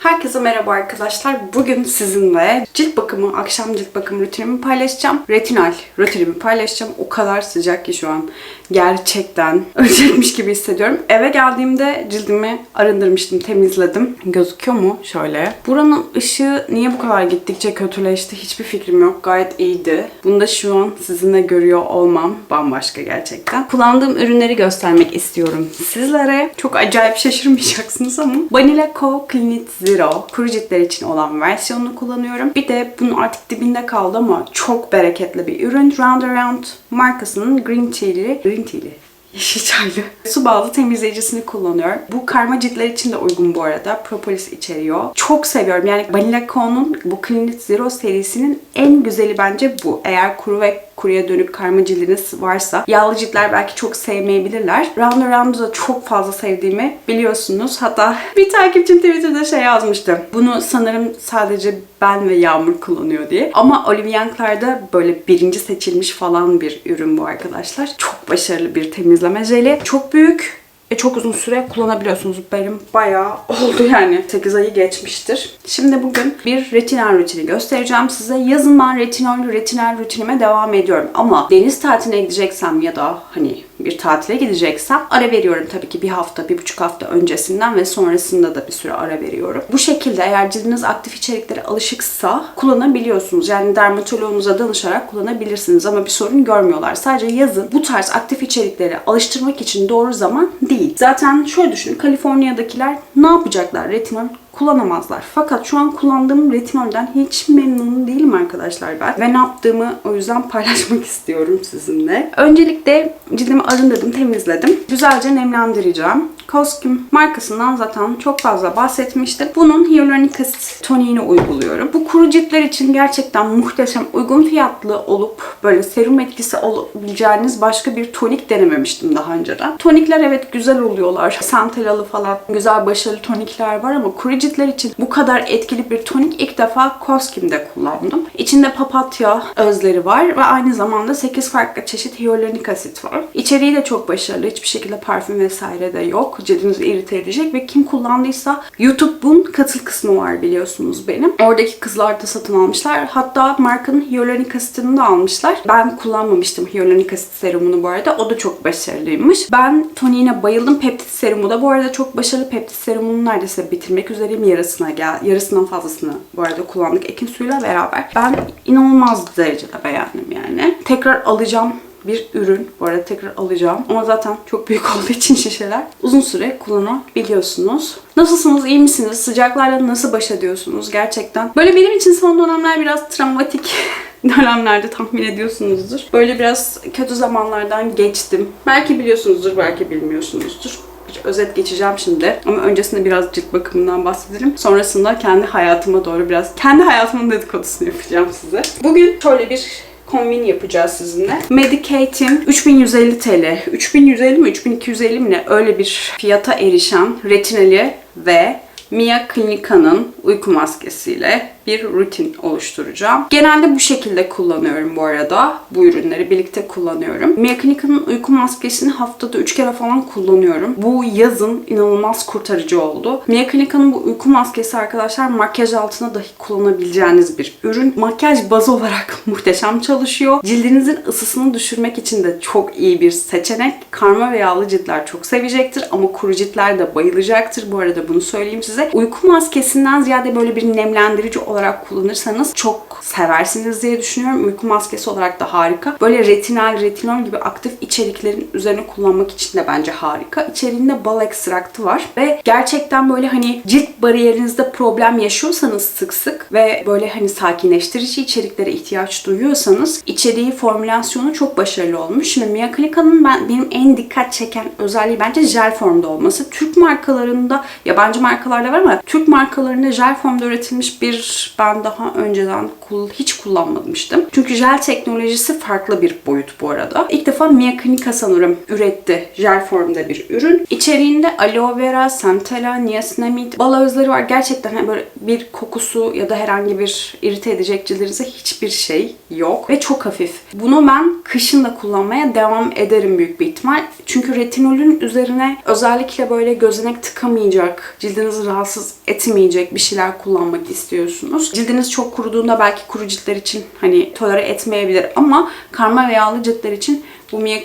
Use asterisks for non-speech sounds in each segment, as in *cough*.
Herkese merhaba arkadaşlar. Bugün sizinle cilt bakımı, akşam cilt bakımı rutinimi paylaşacağım. Retinal rutinimi paylaşacağım. O kadar sıcak ki şu an. Gerçekten *laughs* ölecekmiş gibi hissediyorum. Eve geldiğimde cildimi arındırmıştım, temizledim. Gözüküyor mu? Şöyle. Buranın ışığı niye bu kadar gittikçe kötüleşti hiçbir fikrim yok. Gayet iyiydi. Bunu da şu an sizinle görüyor olmam bambaşka gerçekten. Kullandığım ürünleri göstermek istiyorum sizlere. Çok acayip şaşırmayacaksınız ama Vanilla Co Clinic Zero kuru ciltler için olan versiyonunu kullanıyorum. Bir de bunun artık dibinde kaldı ama çok bereketli bir ürün. Round Around markasının Green Tea'li, Green Tea'li *laughs* Yeşil çaylı su bazlı temizleyicisini kullanıyorum. Bu karma ciltler için de uygun bu arada. Propolis içeriyor. Çok seviyorum. Yani Vanilla Co'nun bu Clinic Zero serisinin en güzeli bence bu. Eğer kuru ve kuruya dönük karma cildiniz varsa yağlı ciltler belki çok sevmeyebilirler. Round da çok fazla sevdiğimi biliyorsunuz. Hatta *laughs* bir takipçim Twitter'da şey yazmıştı. Bunu sanırım sadece ben ve Yağmur kullanıyor diye. Ama Olivia Young'larda böyle birinci seçilmiş falan bir ürün bu arkadaşlar. Çok başarılı bir temizleme jeli. Çok büyük e, çok uzun süre kullanabiliyorsunuz. Benim bayağı oldu yani. 8 ayı geçmiştir. Şimdi bugün bir retinal rutini göstereceğim size. Yazın ben retinol, retinal rutinime devam ediyorum. Ama deniz tatiline gideceksem ya da hani bir tatile gideceksem ara veriyorum tabii ki bir hafta, bir buçuk hafta öncesinden ve sonrasında da bir süre ara veriyorum. Bu şekilde eğer cildiniz aktif içeriklere alışıksa kullanabiliyorsunuz. Yani dermatoloğunuza danışarak kullanabilirsiniz ama bir sorun görmüyorlar. Sadece yazın bu tarz aktif içerikleri alıştırmak için doğru zaman değil. Zaten şöyle düşünün Kaliforniya'dakiler ne yapacaklar? Retinol kullanamazlar. Fakat şu an kullandığım retinolden hiç memnun değilim arkadaşlar ben. Ve ne yaptığımı o yüzden *laughs* paylaşmak istiyorum sizinle. Öncelikle cildimi arındırdım, temizledim. Güzelce nemlendireceğim. Coskim markasından zaten çok fazla bahsetmiştim. Bunun hyaluronik asit toniğini uyguluyorum. Bu kuru ciltler için gerçekten muhteşem, uygun fiyatlı olup böyle serum etkisi olabileceğiniz başka bir tonik denememiştim daha önceden. Tonikler evet güzel oluyorlar. Santelalı falan güzel başarılı tonikler var ama kuru ciltler için bu kadar etkili bir tonik ilk defa Coskim'de kullandım. İçinde papatya özleri var ve aynı zamanda 8 farklı çeşit hyaluronik asit var. İçeriği de çok başarılı. Hiçbir şekilde parfüm vesaire de yok. Cildinizi irite edecek ve kim kullandıysa YouTube'un katıl kısmı var biliyorsunuz benim. Oradaki kızlar da satın almışlar. Hatta markanın hyaluronik asitini de almışlar. Ben kullanmamıştım hyaluronik asit serumunu bu arada. O da çok başarılıymış. Ben toniğine bayıldım. Peptit serumu da bu arada çok başarılı. Peptit serumunu neredeyse bitirmek üzereyim. Yarısına gel, yarısından fazlasını bu arada kullandık Ekin suyuyla beraber. Ben inanılmaz derecede beğendim yani. Tekrar alacağım bir ürün. Bu arada tekrar alacağım. Ama zaten çok büyük *laughs* olduğu için şişeler uzun süre kullanabiliyorsunuz. Nasılsınız? iyi misiniz? Sıcaklarla nasıl baş ediyorsunuz? Gerçekten. Böyle benim için son dönemler biraz travmatik *laughs* dönemlerde tahmin ediyorsunuzdur. Böyle biraz kötü zamanlardan geçtim. Belki biliyorsunuzdur, belki bilmiyorsunuzdur bir özet geçeceğim şimdi. Ama öncesinde biraz cilt bakımından bahsedelim. Sonrasında kendi hayatıma doğru biraz kendi hayatımın dedikodusunu yapacağım size. Bugün şöyle bir kombin yapacağız sizinle. Medicate'in 3150 TL, 3150 mi 3250 mi ne öyle bir fiyata erişen retinali ve Mia Clinica'nın uyku maskesiyle bir rutin oluşturacağım. Genelde bu şekilde kullanıyorum bu arada. Bu ürünleri birlikte kullanıyorum. Clinica'nın uyku maskesini haftada 3 kere falan kullanıyorum. Bu yazın inanılmaz kurtarıcı oldu. Clinica'nın bu uyku maskesi arkadaşlar makyaj altına dahi kullanabileceğiniz bir ürün. Makyaj bazı olarak *laughs* muhteşem çalışıyor. Cildinizin ısısını düşürmek için de çok iyi bir seçenek. Karma ve yağlı ciltler çok sevecektir ama kuru ciltler de bayılacaktır. Bu arada bunu söyleyeyim size. Uyku maskesinden ziyade böyle bir nemlendirici olarak kullanırsanız çok seversiniz diye düşünüyorum. Uyku maskesi olarak da harika. Böyle retinal, retinol gibi aktif içeriklerin üzerine kullanmak için de bence harika. İçeriğinde bal ekstraktı var ve gerçekten böyle hani cilt bariyerinizde problem yaşıyorsanız sık sık ve böyle hani sakinleştirici içeriklere ihtiyaç duyuyorsanız içeriği, formülasyonu çok başarılı olmuş. Şimdi Mia Clinica'nın ben, benim en dikkat çeken özelliği bence jel formda olması. Türk markalarında, yabancı markalarda var ama Türk markalarında jel formda üretilmiş bir ben daha önceden hiç kullanmamıştım. Çünkü jel teknolojisi farklı bir boyut bu arada. İlk defa Mia Clinica sanırım üretti jel formda bir ürün. İçeriğinde aloe vera, centella, niacinamide, bal özleri var. Gerçekten hani böyle bir kokusu ya da herhangi bir irite edecek cildinize hiçbir şey yok ve çok hafif. Bunu ben kışın da kullanmaya devam ederim büyük bir ihtimal. Çünkü retinolün üzerine özellikle böyle gözenek tıkamayacak, cildinizi rahat rahatsız etmeyecek bir şeyler kullanmak istiyorsunuz. Cildiniz çok kuruduğunda belki kuru ciltler için hani tolere etmeyebilir ama karma ve yağlı ciltler için bu Mia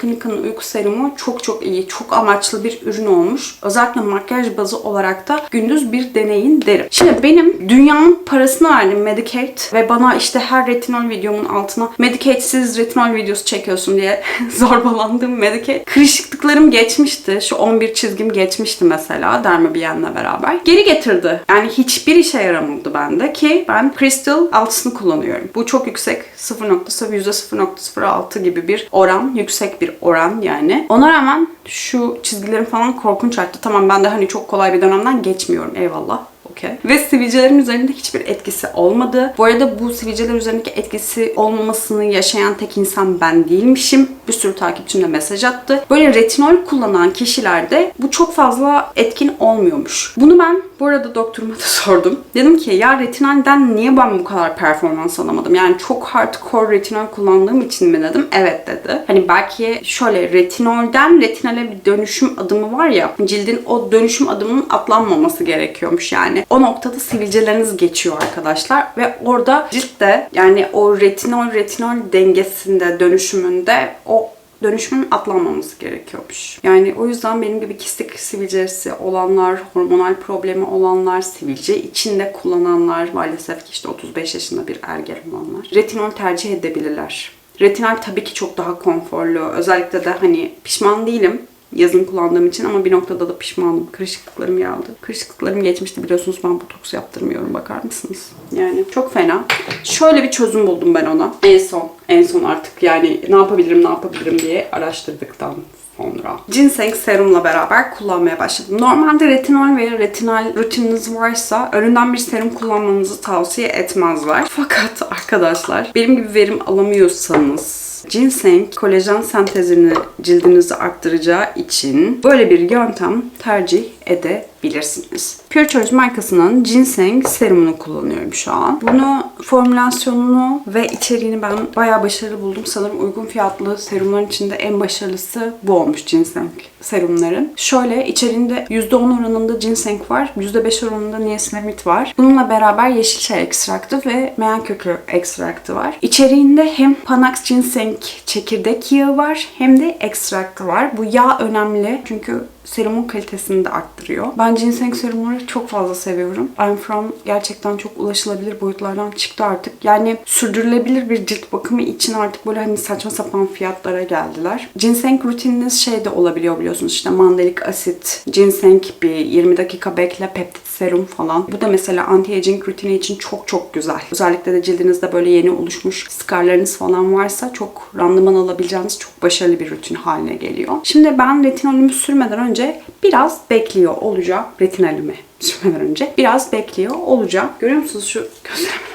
uyku serumu çok çok iyi, çok amaçlı bir ürün olmuş. Özellikle makyaj bazı olarak da gündüz bir deneyin derim. Şimdi benim dünyanın parasını verdim Medicate ve bana işte her retinol videomun altına Medicate'siz retinol videosu çekiyorsun diye *laughs* zorbalandığım Medicate. Kırışıklıklarım geçmişti. Şu 11 çizgim geçmişti mesela Dermabien'le beraber. Geri getirdi. Yani hiçbir işe yaramadı bende ki ben Crystal altısını kullanıyorum. Bu çok yüksek. 0.0 %0.06 gibi bir oran. Yüksek bir oran yani. Ona rağmen şu çizgilerim falan korkunç arttı. Tamam ben de hani çok kolay bir dönemden geçmiyorum. Eyvallah. Okey. Ve sivilcelerin üzerinde hiçbir etkisi olmadı. Bu arada bu sivilceler üzerindeki etkisi olmamasını yaşayan tek insan ben değilmişim. Bir sürü takipçim de mesaj attı. Böyle retinol kullanan kişilerde bu çok fazla etkin olmuyormuş. Bunu ben bu arada doktoruma da *laughs* sordum. Dedim ki ya retinolden niye ben bu kadar performans alamadım? Yani çok hardcore retinol kullandığım için mi dedim. Evet dedi. Hani belki şöyle retinolden retinale bir dönüşüm adımı var ya cildin o dönüşüm adımının atlanmaması gerekiyormuş yani. O noktada sivilceleriniz geçiyor arkadaşlar ve orada ciltte yani o retinol retinol dengesinde dönüşümünde o dönüşümün atlanmaması gerekiyormuş. Yani o yüzden benim gibi kistik sivilcesi olanlar, hormonal problemi olanlar, sivilce içinde kullananlar, maalesef ki işte 35 yaşında bir ergen olanlar retinol tercih edebilirler. Retinol tabii ki çok daha konforlu. Özellikle de hani pişman değilim yazın kullandığım için ama bir noktada da pişmanım. Kırışıklıklarım yağdı. Kırışıklıklarım geçmişti biliyorsunuz ben botoks yaptırmıyorum bakar mısınız? Yani çok fena. Şöyle bir çözüm buldum ben ona. En son, en son artık yani ne yapabilirim ne yapabilirim diye araştırdıktan sonra. Ginseng serumla beraber kullanmaya başladım. Normalde retinol ve retinal rutininiz varsa önünden bir serum kullanmanızı tavsiye etmezler. Fakat arkadaşlar benim gibi verim alamıyorsanız ginseng kolajen sentezini cildinize arttıracağı için böyle bir yöntem tercih edebilirsiniz. Pure Choice markasının ginseng serumunu kullanıyorum şu an. Bunu formülasyonunu ve içeriğini ben bayağı başarılı buldum. Sanırım uygun fiyatlı serumların içinde en başarılısı bu olmuş ginseng serumların. Şöyle içeriğinde %10 oranında ginseng var, %5 oranında niacinamide var. Bununla beraber yeşil çay ekstraktı ve meyan kökü ekstraktı var. İçeriğinde hem Panax ginseng çekirdek yağı var hem de ekstraktı var. Bu yağ önemli çünkü serumun kalitesini de arttırıyor. Ben ginseng serumları çok fazla seviyorum. I'm From gerçekten çok ulaşılabilir boyutlardan çıktı artık. Yani sürdürülebilir bir cilt bakımı için artık böyle hani saçma sapan fiyatlara geldiler. Ginseng rutininiz şey de olabiliyor biliyorsunuz işte mandalik asit, ginseng bir 20 dakika bekle, peptit serum falan. Bu da mesela anti-aging rutini için çok çok güzel. Özellikle de cildinizde böyle yeni oluşmuş skarlarınız falan varsa çok randıman alabileceğiniz çok başarılı bir rutin haline geliyor. Şimdi ben retinolümü sürmeden önce biraz bekliyor olacağım. Retinolümü sürmeden önce biraz bekliyor olacağım. Görüyor musunuz şu gözlerimin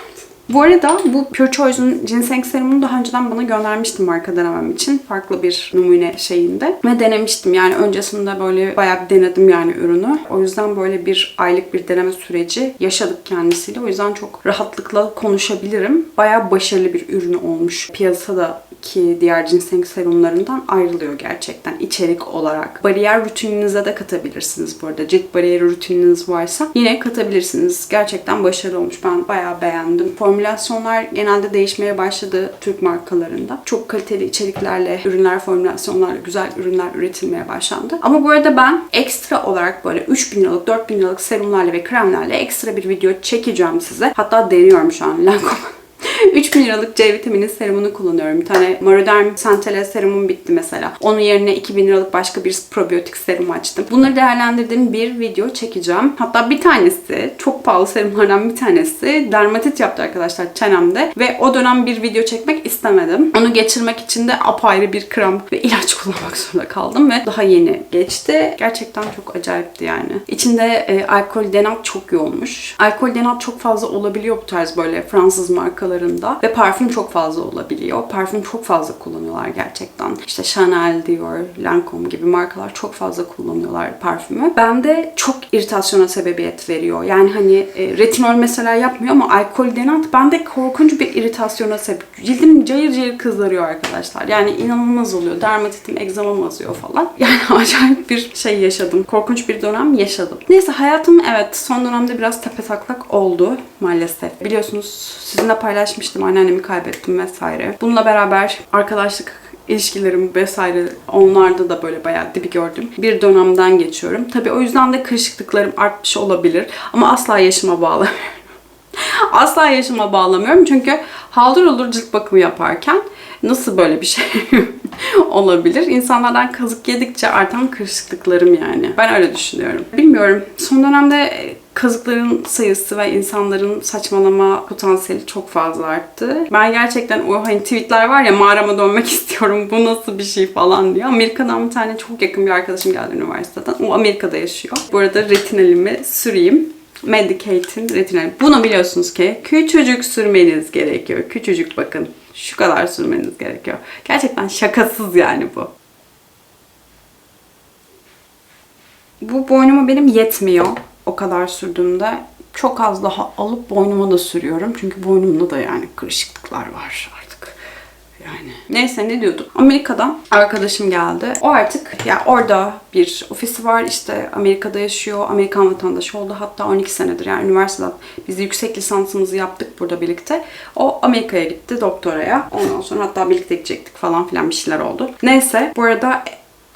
bu arada bu Pure Choice'un ginseng serumunu daha önceden bana göndermiştim marka denemem için. Farklı bir numune şeyinde. Ve denemiştim. Yani öncesinde böyle bayağı denedim yani ürünü. O yüzden böyle bir aylık bir deneme süreci yaşadık kendisiyle. O yüzden çok rahatlıkla konuşabilirim. Bayağı başarılı bir ürünü olmuş. Piyasada ki diğer ginseng serumlarından ayrılıyor gerçekten içerik olarak. Bariyer rutininize de katabilirsiniz bu arada. Cilt bariyeri rutininiz varsa yine katabilirsiniz. Gerçekten başarılı olmuş. Ben bayağı beğendim. Formülasyonlar genelde değişmeye başladı Türk markalarında. Çok kaliteli içeriklerle, ürünler, formülasyonlarla güzel ürünler üretilmeye başlandı. Ama bu arada ben ekstra olarak böyle 3000 liralık, 4000 liralık serumlarla ve kremlerle ekstra bir video çekeceğim size. Hatta deniyorum şu an Lancome *laughs* 3000 liralık C vitamini serumunu kullanıyorum. Bir tane Maroderm Centella serumum bitti mesela. Onun yerine 2000 liralık başka bir probiyotik serum açtım. Bunları değerlendirdiğim bir video çekeceğim. Hatta bir tanesi, çok pahalı serumlardan bir tanesi dermatit yaptı arkadaşlar çenemde. Ve o dönem bir video çekmek istemedim. Onu geçirmek için de apayrı bir krem ve ilaç *laughs* kullanmak zorunda kaldım ve daha yeni geçti. Gerçekten çok acayipti yani. İçinde e, alkol denat çok yoğunmuş. Alkol denat çok fazla olabiliyor bu tarz böyle Fransız markaların hayatlarında ve parfüm çok fazla olabiliyor. Parfüm çok fazla kullanıyorlar gerçekten. İşte Chanel, Dior, Lancome gibi markalar çok fazla kullanıyorlar parfümü. Bende çok iritasyona sebebiyet veriyor. Yani hani e, retinol mesela yapmıyor ama alkol denat bende korkunç bir iritasyona sebep. Cildim cayır cayır kızarıyor arkadaşlar. Yani inanılmaz oluyor. Dermatitim, egzamam azıyor falan. *laughs* Yani acayip bir şey yaşadım. Korkunç bir dönem yaşadım. Neyse hayatım evet son dönemde biraz tepetaklak oldu maalesef. Biliyorsunuz sizinle paylaşmıştım. Anneannemi kaybettim vesaire. Bununla beraber arkadaşlık ilişkilerim vesaire onlarda da böyle bayağı dibi gördüm. Bir dönemden geçiyorum. Tabii o yüzden de kırışıklıklarım artmış olabilir. Ama asla yaşıma bağlamıyorum. *laughs* asla yaşıma bağlamıyorum. Çünkü haldır olur cilt bakımı yaparken nasıl böyle bir şey *laughs* olabilir? İnsanlardan kazık yedikçe artan kırışıklıklarım yani. Ben öyle düşünüyorum. Bilmiyorum. Son dönemde kazıkların sayısı ve insanların saçmalama potansiyeli çok fazla arttı. Ben gerçekten o hani tweetler var ya mağarama dönmek *laughs* istiyorum bu nasıl bir şey falan diyor. Amerika'dan bir tane çok yakın bir arkadaşım geldi üniversiteden. O Amerika'da yaşıyor. Bu arada retinalimi süreyim. Medicate'in retinal. Bunu biliyorsunuz ki küçücük sürmeniz gerekiyor. Küçücük bakın. Şu kadar sürmeniz gerekiyor. Gerçekten şakasız yani bu. Bu boynuma benim yetmiyor o kadar sürdüğümde. Çok az daha alıp boynuma da sürüyorum. Çünkü boynumda da yani kırışıklıklar var artık. Yani. Neyse ne diyorduk? Amerika'dan arkadaşım geldi. O artık ya yani orada bir ofisi var. işte Amerika'da yaşıyor. Amerikan vatandaşı oldu. Hatta 12 senedir yani üniversiteden biz de yüksek lisansımızı yaptık burada birlikte. O Amerika'ya gitti doktoraya. Ondan sonra hatta birlikte gidecektik falan filan bir şeyler oldu. Neyse bu arada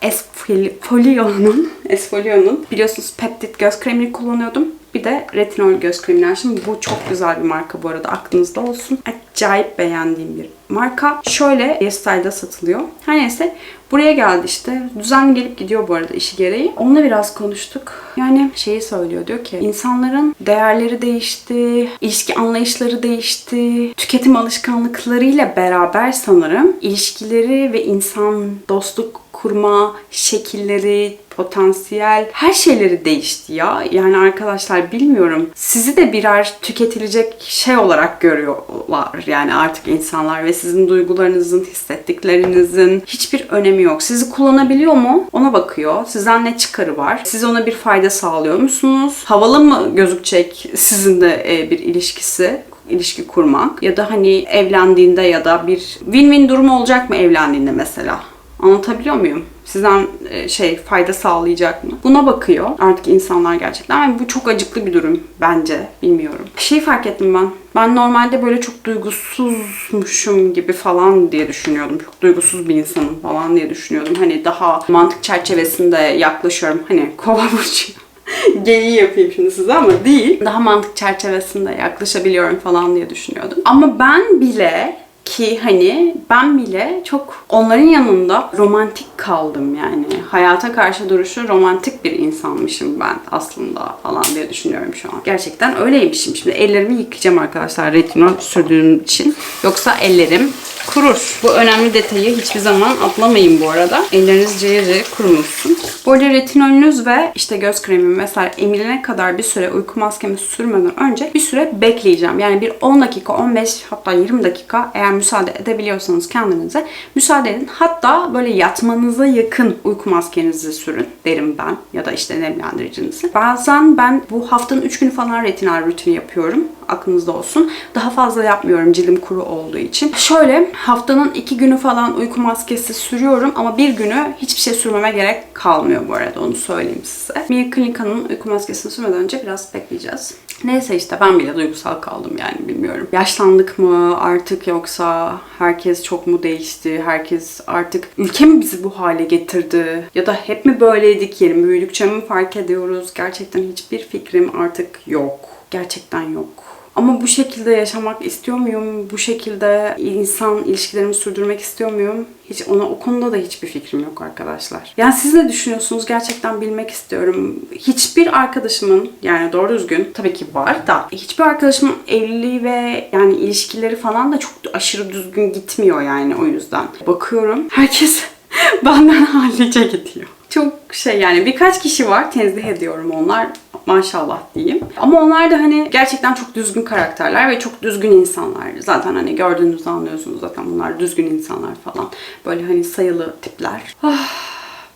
Esfolio'nun Esfolio'nun biliyorsunuz peptit göz kremini kullanıyordum. Bir de retinol göz kremini açtım. Bu çok güzel bir marka bu arada aklınızda olsun. Acayip beğendiğim bir marka. Şöyle Yestyle'da satılıyor. Her neyse buraya geldi işte. Düzenli gelip gidiyor bu arada işi gereği. Onunla biraz konuştuk. Yani şeyi söylüyor diyor ki insanların değerleri değişti, ilişki anlayışları değişti, tüketim alışkanlıklarıyla beraber sanırım ilişkileri ve insan dostluk kurma şekilleri, potansiyel her şeyleri değişti ya. Yani arkadaşlar bilmiyorum. Sizi de birer tüketilecek şey olarak görüyorlar. Yani artık insanlar ve sizin duygularınızın, hissettiklerinizin hiçbir önemi yok. Sizi kullanabiliyor mu? Ona bakıyor. Sizden ne çıkarı var? Siz ona bir fayda sağlıyor musunuz? Havalı mı gözükecek sizin de bir ilişkisi? ilişki kurmak ya da hani evlendiğinde ya da bir win-win durumu olacak mı evlendiğinde mesela? Anlatabiliyor muyum? Sizden şey fayda sağlayacak mı? Buna bakıyor artık insanlar gerçekten. Yani bu çok acıklı bir durum bence. Bilmiyorum. Şey fark ettim ben. Ben normalde böyle çok duygusuzmuşum gibi falan diye düşünüyordum. Çok duygusuz bir insanım falan diye düşünüyordum. Hani daha mantık çerçevesinde yaklaşıyorum. Hani kova burcu *laughs* geyiği yapayım şimdi size ama değil. Daha mantık çerçevesinde yaklaşabiliyorum falan diye düşünüyordum. Ama ben bile ki hani ben bile çok onların yanında romantik kaldım yani. Hayata karşı duruşu romantik bir insanmışım ben aslında falan diye düşünüyorum şu an. Gerçekten öyleymişim. Şimdi ellerimi yıkayacağım arkadaşlar retinol sürdüğüm için. Yoksa ellerim kurur. Bu önemli detayı hiçbir zaman atlamayın bu arada. Elleriniz cayır kurumuşsun. Arada retinolünüz ve işte göz kremim vesaire emilene kadar bir süre uyku maskemi sürmeden önce bir süre bekleyeceğim. Yani bir 10 dakika, 15 hatta 20 dakika eğer müsaade edebiliyorsanız kendinize müsaade edin. Hatta böyle yatmanıza yakın uyku maskenizi sürün derim ben ya da işte nemlendiricinizi. Bazen ben bu haftanın 3 günü falan retinal rutini yapıyorum. Aklınızda olsun. Daha fazla yapmıyorum cildim kuru olduğu için. Şöyle haftanın 2 günü falan uyku maskesi sürüyorum ama bir günü hiçbir şey sürmeme gerek kalmıyor bu arada onu söyleyeyim size. Mia Clinica'nın uyku maskesini sürmeden önce biraz bekleyeceğiz. Neyse işte ben bile duygusal kaldım yani bilmiyorum. Yaşlandık mı artık yoksa herkes çok mu değişti? Herkes artık ülke mi bizi bu hale getirdi? Ya da hep mi böyleydik yeni mi büyüdükçe mi fark ediyoruz? Gerçekten hiçbir fikrim artık yok. Gerçekten yok. Ama bu şekilde yaşamak istiyor muyum? Bu şekilde insan ilişkilerimi sürdürmek istiyor muyum? Hiç ona o konuda da hiçbir fikrim yok arkadaşlar. Yani siz ne düşünüyorsunuz? Gerçekten bilmek istiyorum. Hiçbir arkadaşımın yani doğru düzgün tabii ki var da hiçbir arkadaşımın evliliği ve yani ilişkileri falan da çok aşırı düzgün gitmiyor yani o yüzden. Bakıyorum herkes *laughs* benden hallice gidiyor. Çok şey yani birkaç kişi var tenzih ediyorum onlar maşallah diyeyim. Ama onlar da hani gerçekten çok düzgün karakterler ve çok düzgün insanlar. Zaten hani gördüğünüzde anlıyorsunuz zaten bunlar düzgün insanlar falan. Böyle hani sayılı tipler. Ah,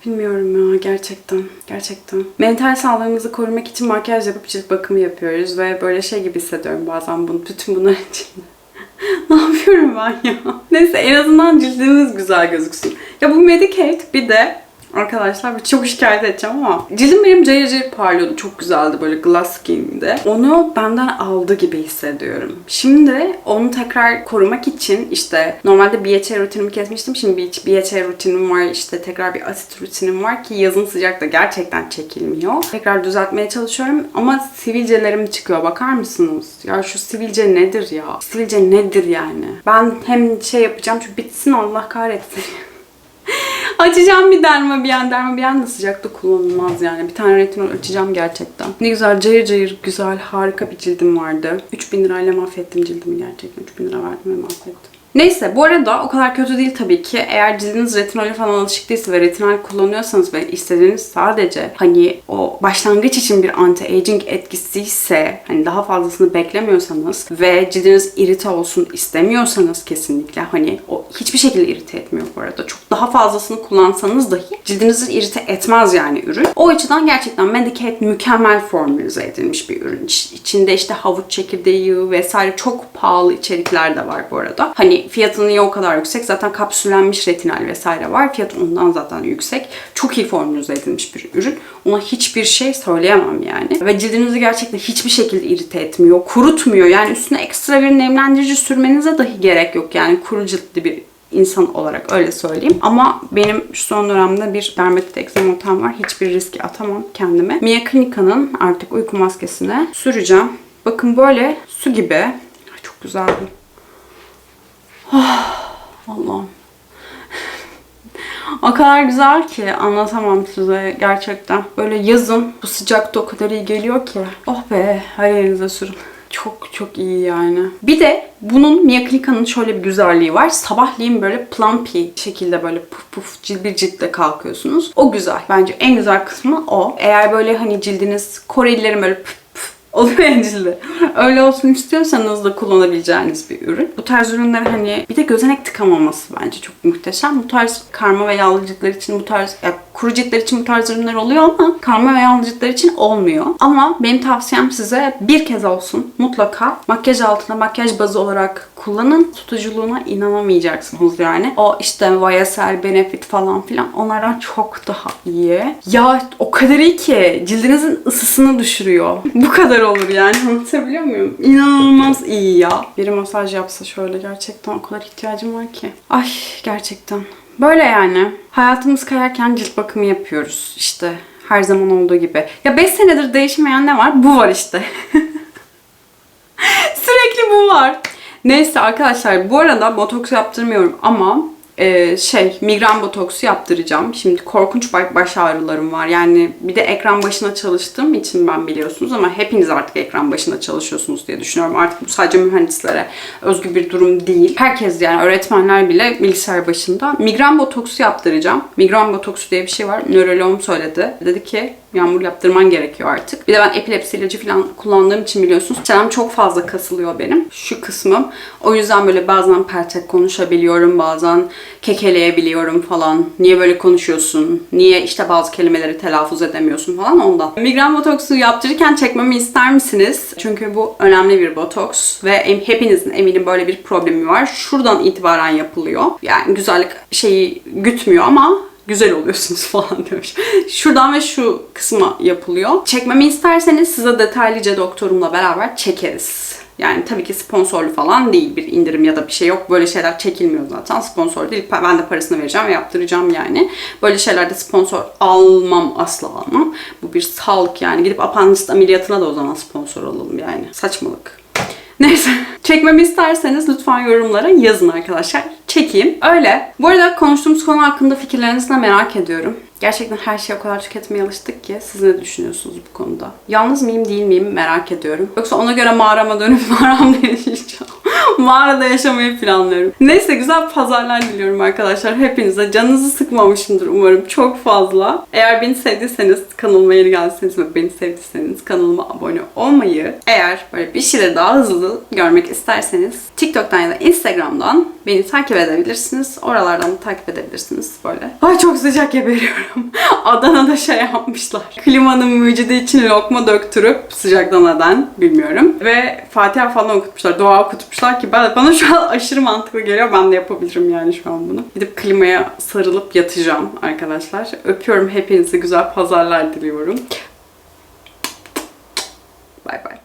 Bilmiyorum ya gerçekten. Gerçekten. Mental sağlığımızı korumak için makyaj yapıp cilt bakımı yapıyoruz ve böyle şey gibi hissediyorum bazen bunu, bütün bunlar için. *laughs* ne yapıyorum ben ya? Neyse en azından cildimiz güzel gözüksün. Ya bu Medicate bir de Arkadaşlar bir çok şikayet edeceğim ama cildim benim cayır cayır parlıyordu. Çok güzeldi böyle glass skin'di. Onu benden aldı gibi hissediyorum. Şimdi onu tekrar korumak için işte normalde BHA rutinimi kesmiştim. Şimdi BHA rutinim var işte tekrar bir asit rutinim var ki yazın sıcakta gerçekten çekilmiyor. Tekrar düzeltmeye çalışıyorum ama sivilcelerim çıkıyor. Bakar mısınız? Ya şu sivilce nedir ya? Sivilce nedir yani? Ben hem şey yapacağım çünkü bitsin Allah kahretsin. *laughs* *laughs* Açacağım bir dermabiyen. Dermabiyen de sıcakta kullanılmaz yani. Bir tane retinol açacağım gerçekten. Ne güzel cayır cayır güzel harika bir cildim vardı. 3000 lirayla mahvettim cildimi gerçekten. 3000 lira verdim ve mahvettim. Neyse bu arada o kadar kötü değil tabii ki. Eğer cildiniz retinole falan alışık değilse ve retinol kullanıyorsanız ve istediğiniz sadece hani o başlangıç için bir anti-aging etkisi ise hani daha fazlasını beklemiyorsanız ve cildiniz irite olsun istemiyorsanız kesinlikle hani o hiçbir şekilde irite etmiyor bu arada. Çok daha fazlasını kullansanız dahi cildinizi irite etmez yani ürün. O açıdan gerçekten Medicate mükemmel formülize edilmiş bir ürün. İç- İçinde işte havuç çekirdeği vesaire çok pahalı içerikler de var bu arada. Hani fiyatı niye o kadar yüksek? Zaten kapsüllenmiş retinal vesaire var. Fiyatı ondan zaten yüksek. Çok iyi formülize edilmiş bir ürün. Ona hiçbir şey söyleyemem yani. Ve cildinizi gerçekten hiçbir şekilde irite etmiyor. Kurutmuyor. Yani üstüne ekstra bir nemlendirici sürmenize dahi gerek yok. Yani kuru ciltli bir insan olarak öyle söyleyeyim. Ama benim şu son dönemde bir dermatit egzamatem var. Hiçbir riski atamam kendime. Mia Clinica'nın artık uyku maskesine süreceğim. Bakın böyle su gibi. Çok güzel. Oh, Allah'ım. O kadar güzel ki anlatamam size gerçekten. Böyle yazın bu sıcakta o kadar iyi geliyor ki. Oh be her yerinize sürün. Çok çok iyi yani. Bir de bunun Mia Clinica'nın şöyle bir güzelliği var. Sabahleyin böyle plumpy şekilde böyle puf puf cilt bir ciltle kalkıyorsunuz. O güzel. Bence en güzel kısmı o. Eğer böyle hani cildiniz Korelilerin böyle puf ya cildi. Öyle olsun istiyorsanız da kullanabileceğiniz bir ürün. Bu tarz ürünler hani bir de gözenek tıkamaması bence çok muhteşem. Bu tarz karma ve yağlı ciltler için bu tarz ya kuru ciltler için bu tarz ürünler oluyor ama karma ve yağlı ciltler için olmuyor. Ama benim tavsiyem size bir kez olsun mutlaka makyaj altına makyaj bazı olarak kullanın. Tutuculuğuna inanamayacaksınız yani. O işte YSL, Benefit falan filan onlardan çok daha iyi. Ya o kadar iyi ki cildinizin ısısını düşürüyor. Bu kadar olur yani anlatabiliyor muyum? İnanılmaz iyi ya. Biri masaj yapsa şöyle gerçekten o kadar ihtiyacım var ki. Ay gerçekten. Böyle yani. Hayatımız kayarken cilt bakımı yapıyoruz. İşte her zaman olduğu gibi. Ya 5 senedir değişmeyen ne var? Bu var işte. *laughs* Sürekli bu var. Neyse arkadaşlar bu arada botoks yaptırmıyorum ama e, şey migren botoksu yaptıracağım. Şimdi korkunç baş ağrılarım var. Yani bir de ekran başına çalıştığım için ben biliyorsunuz ama hepiniz artık ekran başında çalışıyorsunuz diye düşünüyorum. Artık bu sadece mühendislere özgü bir durum değil. Herkes yani öğretmenler bile bilgisayar başında. Migren botoksu yaptıracağım. Migren botoksu diye bir şey var. Nöroloğum söyledi. Dedi ki Yağmur yaptırman gerekiyor artık. Bir de ben epilepsi ilacı falan kullandığım için biliyorsunuz. Çenem çok fazla kasılıyor benim. Şu kısmım. O yüzden böyle bazen pertek konuşabiliyorum. Bazen kekeleyebiliyorum falan. Niye böyle konuşuyorsun? Niye işte bazı kelimeleri telaffuz edemiyorsun falan ondan. Migren botoksu yaptırırken çekmemi ister misiniz? Çünkü bu önemli bir botoks ve hepinizin eminim böyle bir problemi var. Şuradan itibaren yapılıyor. Yani güzellik şeyi gütmüyor ama güzel oluyorsunuz *laughs* falan demiş. Şuradan ve şu kısma yapılıyor. Çekmemi isterseniz size detaylıca doktorumla beraber çekeriz. Yani tabii ki sponsorlu falan değil. Bir indirim ya da bir şey yok. Böyle şeyler çekilmiyor zaten. Sponsor değil. Ben de parasını vereceğim ve yaptıracağım yani. Böyle şeylerde sponsor almam asla almam. Bu bir sağlık yani. Gidip apandisit ameliyatına da o zaman sponsor olalım yani. Saçmalık. Neyse. Çekmemi isterseniz lütfen yorumlara yazın arkadaşlar. Çekeyim. Öyle. Bu arada konuştuğumuz konu hakkında fikirlerinizi de merak ediyorum. Gerçekten her şeyi o kadar tüketmeye alıştık ki siz ne düşünüyorsunuz bu konuda? Yalnız mıyım değil miyim merak ediyorum. Yoksa ona göre mağarama dönüp *laughs* mağaramda yaşayacağım. Mağarada yaşamayı planlıyorum. Neyse güzel pazarlar diliyorum arkadaşlar hepinize. Canınızı sıkmamışımdır umarım çok fazla. Eğer beni sevdiyseniz, kanalıma yeni geldiyseniz ve beni sevdiyseniz kanalıma abone olmayı, eğer böyle bir şeyleri daha hızlı görmek isterseniz TikTok'tan ya da Instagram'dan beni takip edebilirsiniz. Oralardan da takip edebilirsiniz böyle. Ay çok sıcak geberiyorum. *laughs* Adana'da şey yapmışlar. Klimanın mucidi için lokma döktürüp sıcaktan neden bilmiyorum. Ve Fatiha falan okutmuşlar. Dua okutmuşlar ki ben, bana şu an aşırı mantıklı geliyor. Ben de yapabilirim yani şu an bunu. Gidip klimaya sarılıp yatacağım arkadaşlar. Öpüyorum hepinizi. Güzel pazarlar diliyorum. Bay bay.